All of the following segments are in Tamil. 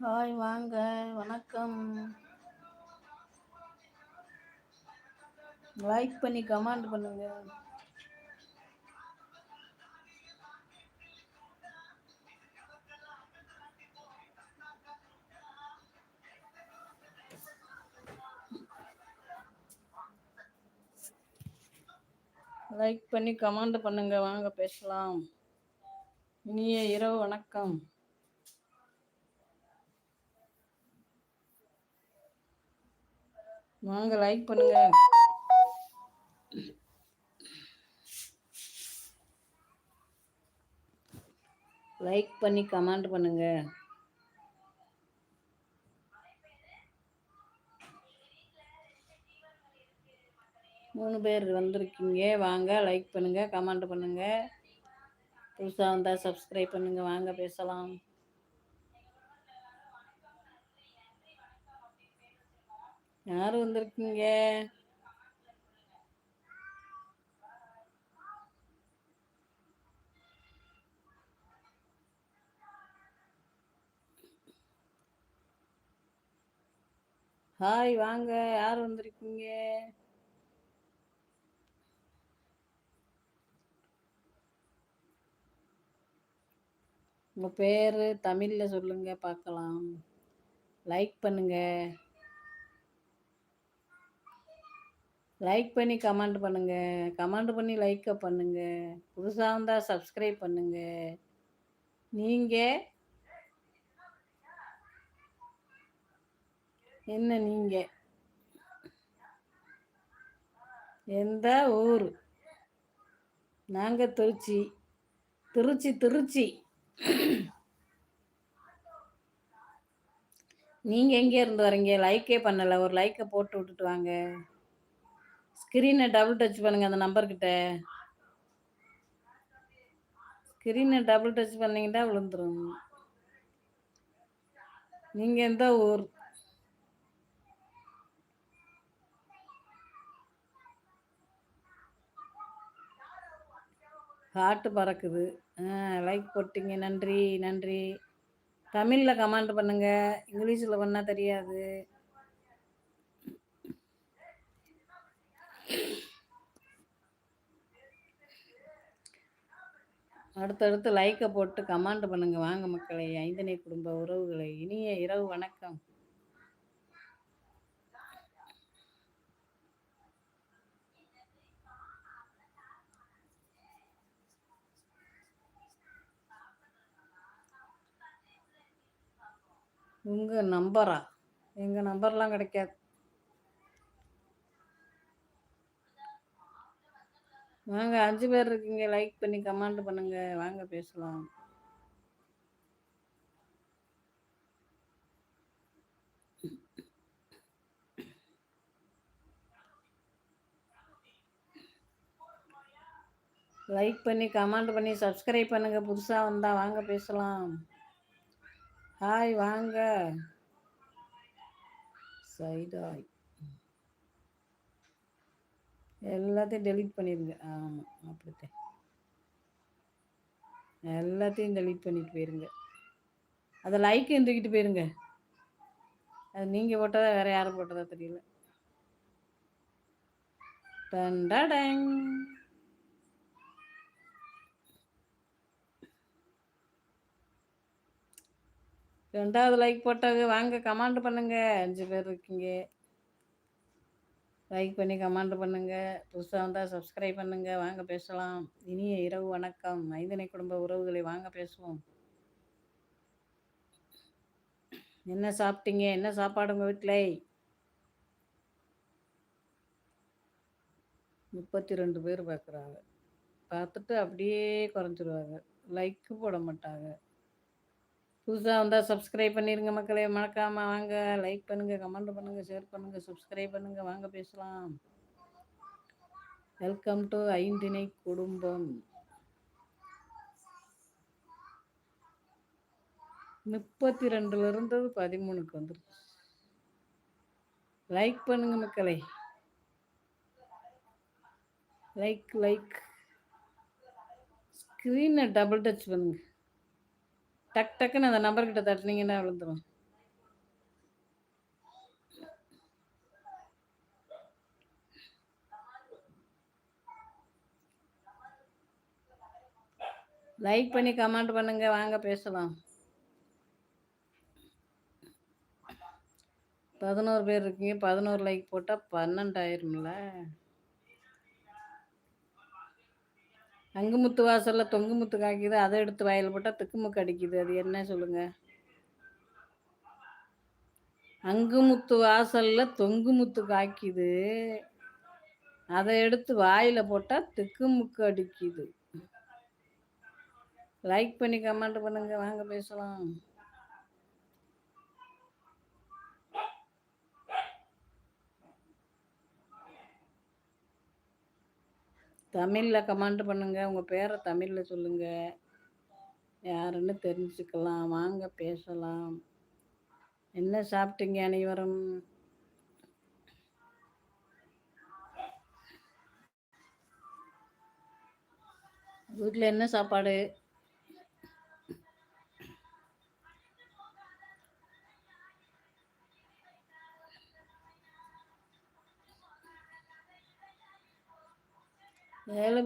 ஹாய் வாங்க. வணக்கம். லைக் பண்ணி கமெண்ட் பண்ணுங்க. லைக் பண்ணி கமெண்ட் பண்ணுங்க. வாங்க பேசலாம். இனிய இரவு வணக்கம். வாங்க லைக் பண்ணுங்க. லைக் பண்ணி கமெண்ட் பண்ணுங்க. மூணு பேர் வந்திருக்கீங்க. வாங்க லைக் பண்ணுங்க கமெண்ட் பண்ணுங்க. புதுசாக வந்தால் சப்ஸ்கிரைப் பண்ணுங்க. வாங்க பேசலாம். யார் வந்திருக்கீங்க? ஹாய் வாங்க. யார் வந்திருக்கீங்க? உங்கள் பேர் தமிழில் சொல்லுங்கள் பார்க்கலாம். லைக் பண்ணுங்கள் லைக் பண்ணி கமெண்ட் பண்ணுங்க. கமெண்ட் பண்ணி லைக்கை பண்ணுங்க. புதுசாக இருந்தால் சப்ஸ்கிரைப் பண்ணுங்க. நீங்கள் என்ன நீங்கள் எந்த ஊர்? நாங்கள் திருச்சி. திருச்சி திருச்சி. நீங்கள் எங்கே இருந்து வரீங்க லைக்கே பண்ணலை. ஒரு லைக்கை போட்டு விட்டுட்டு வாங்க. ஸ்க்ரீனை டபுள் டச் பண்ணுங்கள் அந்த நம்பர்கிட்ட ஸ்க்ரீனை டபுள் டச் பண்ணீங்கன்னா விழுந்துரும். நீங்கள் எந்த ஊர்? ஹார்ட்டு பறக்குது. லைக் போட்டிங்க. நன்றி நன்றி. தமிழில் கமெண்ட் பண்ணுங்க. இங்கிலீஷில் பண்ணால் தெரியாது. அடுத்தடுத்து லைக்கை போட்டு கமெண்ட் பண்ணுங்க. வாங்க மக்களை ஐந்தனை குடும்ப உறவுகளை இனிய இரவு வணக்கம். உங்கள் நம்பரா எங்கள் நம்பர்லாம் கிடைக்காது. வாங்க அஞ்சு பேர் இருக்கீங்க. லைக் பண்ணி கமெண்ட் பண்ணுங்க. வாங்க பேசலாம். லைக் பண்ணி கமெண்ட் பண்ணி சப்ஸ்கிரைப் பண்ணுங்க. புதுசாக வந்தால் வாங்க பேசலாம். ஹாய் வாங்க. சைடாய் எல்லாத்தையும் டெலீட் பண்ணிடுங்க ஆமாம் அப்படித்தான். எல்லாத்தையும் டெலீட் பண்ணிட்டு போயிருங்க. அதை லைக் இருந்துக்கிட்டு போயிருங்க. அது நீங்கள் போட்டதா வேறு யாரும் போட்டதா தெரியல. டண்டடங் ரெண்டாவது லைக் போட்டாங்க வாங்க கமாண்ட் பண்ணுங்க. அஞ்சு பேர் இருக்கீங்க. லைக் பண்ணி கமெண்ட் பண்ணுங்கள் புதுசாக வந்தால் சப்ஸ்கிரைப் பண்ணுங்கள் வாங்க பேசலாம். இனிய இரவு வணக்கம். மைந்தனை குடும்ப உறவுகளை வாங்க பேசுவோம். என்ன சாப்பிட்டீங்க? என்ன சாப்பாடு உங்கள் வீட்டில் முப்பத்தி ரெண்டு பேர் பார்க்குறாங்க பார்த்துட்டு அப்படியே குறைஞ்சிருவாங்க. லைக்கு போட மாட்டாங்க. புதுசாக வந்தால் சப்ஸ்கிரைப் பண்ணிடுங்க மக்களே. மறக்காமல் வாங்க. லைக் பண்ணுங்கள் கமெண்ட் பண்ணுங்கள் ஷேர் பண்ணுங்கள் சப்ஸ்கிரைப் பண்ணுங்கள் வாங்க பேசலாம். வெல்கம் டு ஐந்தினை குடும்பம். முப்பத்தி ரெண்டுல இருந்தது பதிமூணுக்கு வந்துருச்சு லைக் பண்ணுங்க மக்களை. லைக் லைக் ஸ்க்ரீனை டபுள் டச் பண்ணுங்க. டக் டக்குன்னு அந்த நம்பர் நம்பர்கிட்ட தட்டினீங்கன்னா விழுந்துடும் லைக் பண்ணி கமெண்ட் பண்ணுங்க வாங்க பேசலாம். பதினோரு பேர் இருக்கீங்க பதினோரு லைக் போட்டால் பன்னெண்டாயிரம்ல. அங்குமுத்து வாசலில் தொங்குமுத்து காய்க்குது அதை எடுத்து வாயில் போட்டால் திக்குமுக்கு அடிக்குது. அது என்ன சொல்லுங்க? அங்குமுத்து வாசலில் தொங்குமுத்து காய்க்குது அதை எடுத்து வாயில் போட்டால் திக்குமுக்கு அடிக்குது. லைக் பண்ணி கமெண்ட் பண்ணுங்க. வாங்க பேசலாம். தமிழில் கமெண்ட் பண்ணுங்க உங்கள் பேரை தமிழில் சொல்லுங்க. யாருன்னு தெரிஞ்சுக்கலாம். வாங்க பேசலாம். என்ன சாப்பிட்டீங்க அனைவரும்? வீட்டில் என்ன சாப்பாடு?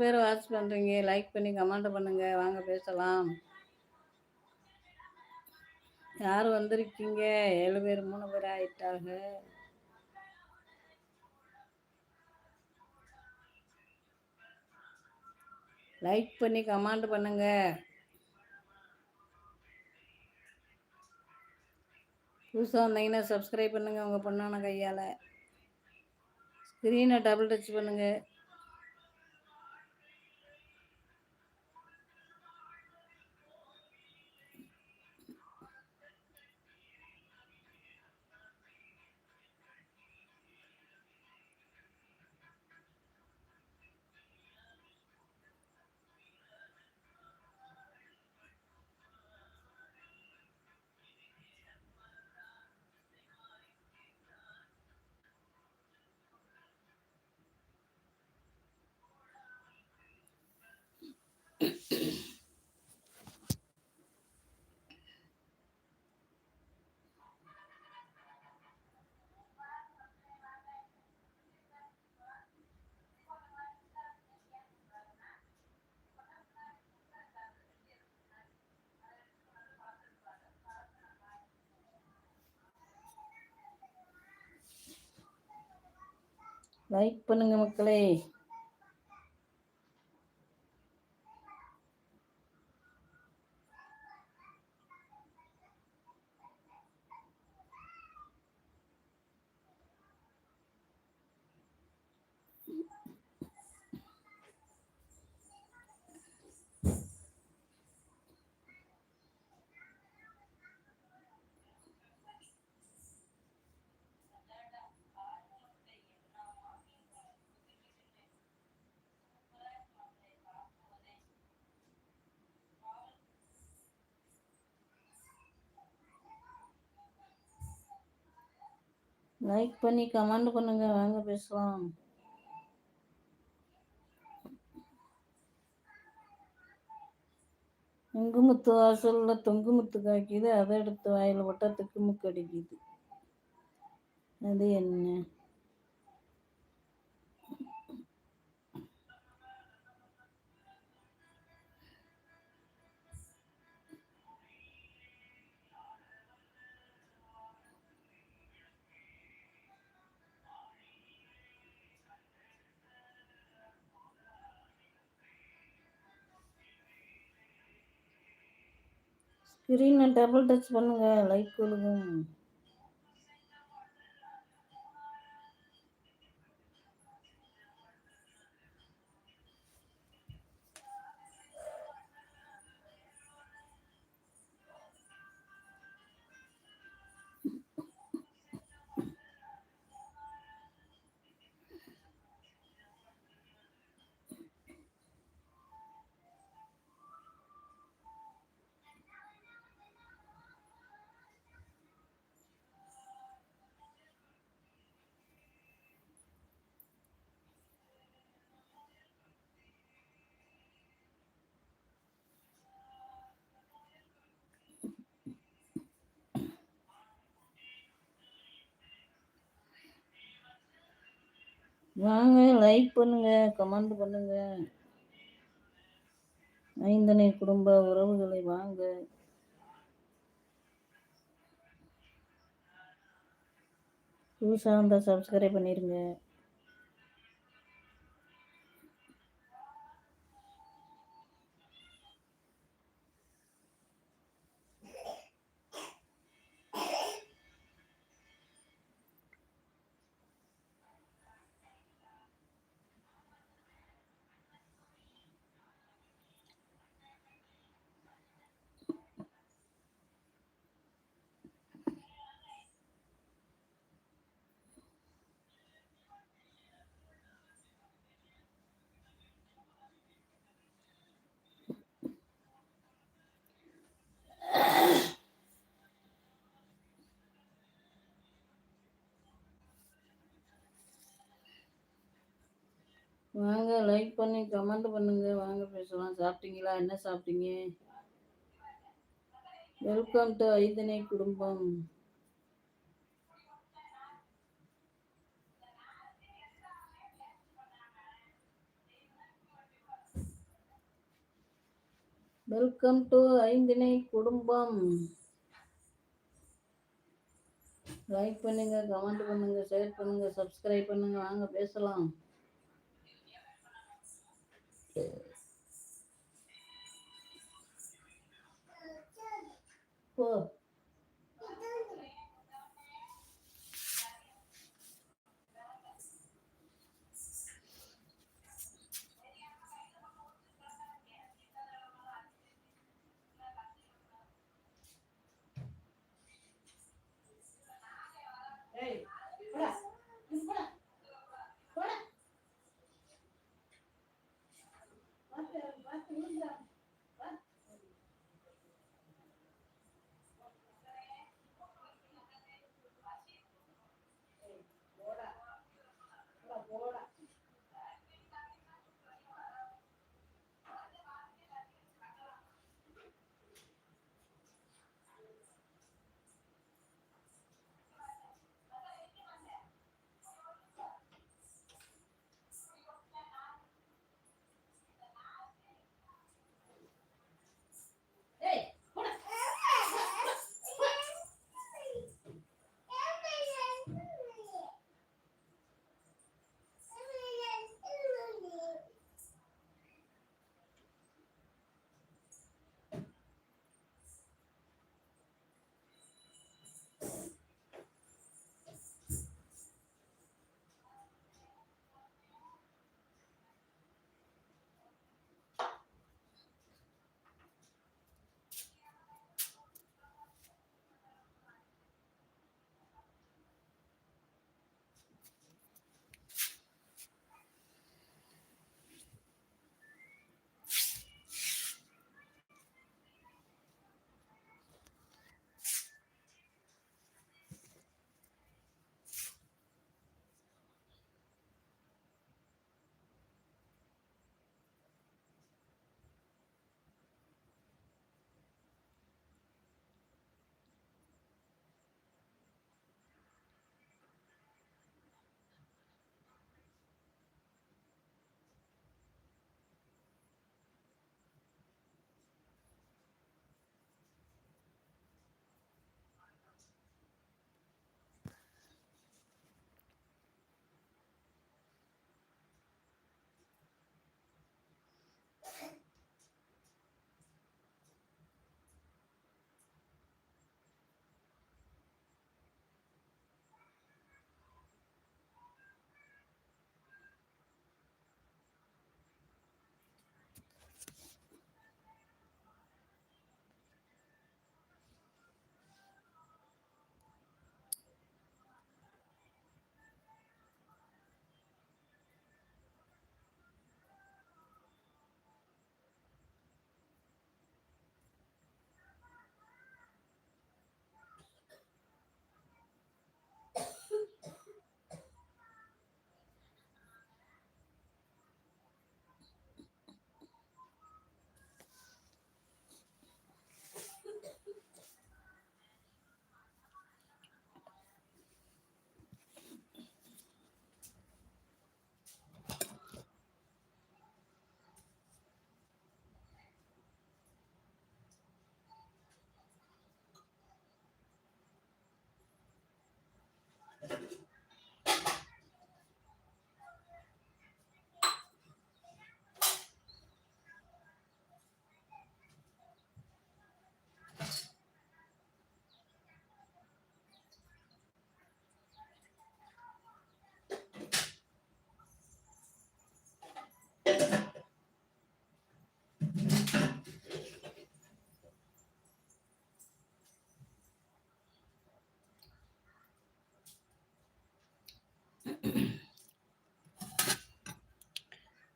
பேர் வாட்ச் பண்ணுறீங்க லைக் பண்ணி கமெண்ட் பண்ணுங்க. வாங்க பேசலாம். யார் வந்திருக்கீங்க? ஏழு பேர் மூணு பேர் ஆயிட்டாங்க. லைக் பண்ணி கமெண்ட் பண்ணுங்க. புதுசாக வந்தீங்கன்னா சப்ஸ்கிரைப் பண்ணுங்கள் உங்கள் பொண்ணான கையால். ஸ்க்ரீனை டபுள் டச் பண்ணுங்கள் லைக் பண்ணுங்க மக்களே. லைக் பண்ணி கமெண்ட் பண்ணுங்க. வாங்க பேசலாம். தொங்குமுத்து வாசல்ல தொங்குமுத்து காய்க்குது அதை எடுத்து வாயில் போட்டால் திக்குமுக்கு அடிக்குது அது என்ன? ஸ்க்ரீனை டபுள் டச் பண்ணுங்கள் லைக் கொழுகும் வாங்க லைக் பண்ணுங்க கமெண்ட் பண்ணுங்க. ஐந்தனை குடும்ப உறவுகளை வாங்க. புதுசாக இருந்தால் சப்ஸ்கிரைப் பண்ணிடுங்க வாங்க லைக் பண்ணி கமெண்ட் பண்ணுங்க. வாங்க பேசலாம். சாப்பிட்டீங்களா? என்ன சாப்பிட்டீங்க? வெல்கம் டு ஐதனை குடும்பம். வெல்கம் டு ஐந்தினை குடும்பம். லைக் பண்ணுங்க கமெண்ட் பண்ணுங்க ஷேர் பண்ணுங்க சப்ஸ்கிரைப் பண்ணுங்க. வாங்க பேசலாம். Four.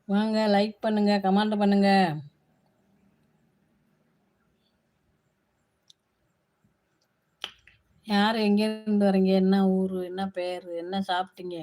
வாங்க லைக் பண்ணுங்க கமெண்ட் பண்ணுங்க. யார் எங்கேருந்து வரீங்க? என்ன ஊர்? என்ன பேர்? என்ன சாப்பிட்டீங்க?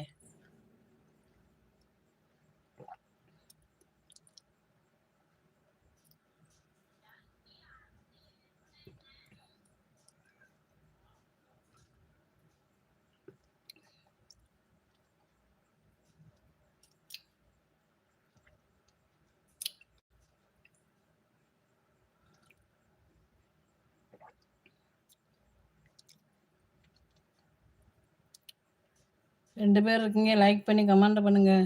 ரெண்டு பேர் இருக்கீங்க லைக் பண்ணி கமெண்ட் பண்ணுங்கள்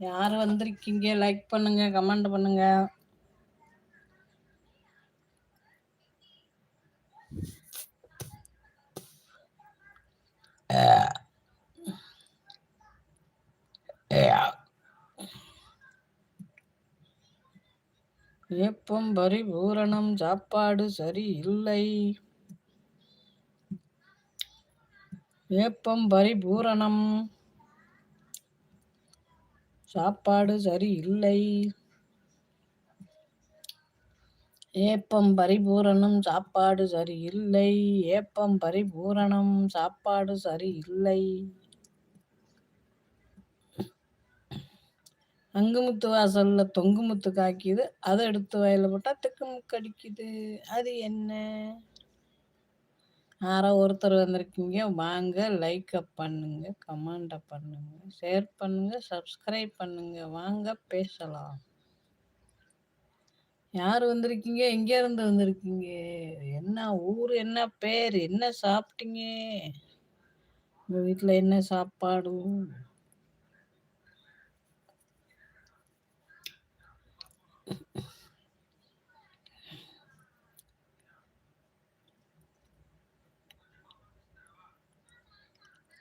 யார் வந்திருக்கீங்க? லைக் பண்ணுங்க கமெண்ட் பண்ணுங்க. ஏப்பம் பரிபூரணம் சாப்பாடு சரி இல்லை ஏப்பம் பரிபூரணம். சாப்பாடு சரி இல்லை ஏப்பம் பரிபூரணம் சாப்பாடு சரி இல்லை ஏப்பம் பரிபூரணம் சாப்பாடு சரி இல்லை அங்குமுத்து வாசல்ல தொங்குமுத்து காக்கிது. அதை எடுத்து வயல போட்டா திக்குமுக்கடிக்குது அது என்ன? யாரோ ஒருத்தர் வந்திருக்கீங்க வாங்க லைக்கை பண்ணுங்க கமெண்டை பண்ணுங்க ஷேர் பண்ணுங்க சப்ஸ்கிரைப் பண்ணுங்க வாங்க பேசலாம். யார் வந்திருக்கீங்க? எங்க இருந்து வந்திருக்கீங்க? என்ன ஊர் என்ன பேர் என்ன சாப்பிட்டீங்க? உங்கள் வீட்டில் என்ன சாப்பாடு?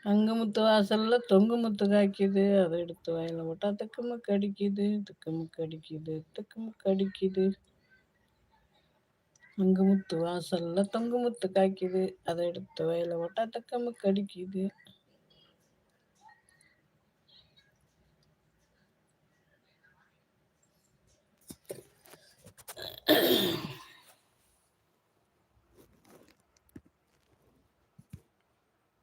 அங்குமுத்து வாசல்ல தொங்கு முத்து காய்க்குது. அதை எடுத்து வாயில போட்டா தக்குமு கடிக்குது தக்குமு கடிக்குது தக்குமு கடிக்குது அங்கு முத்து வாசல்ல தொங்கு முத்து காய்க்குது. அதை எடுத்து வாயில போட்டா தக்கமு கடிக்குது Mm-hmm.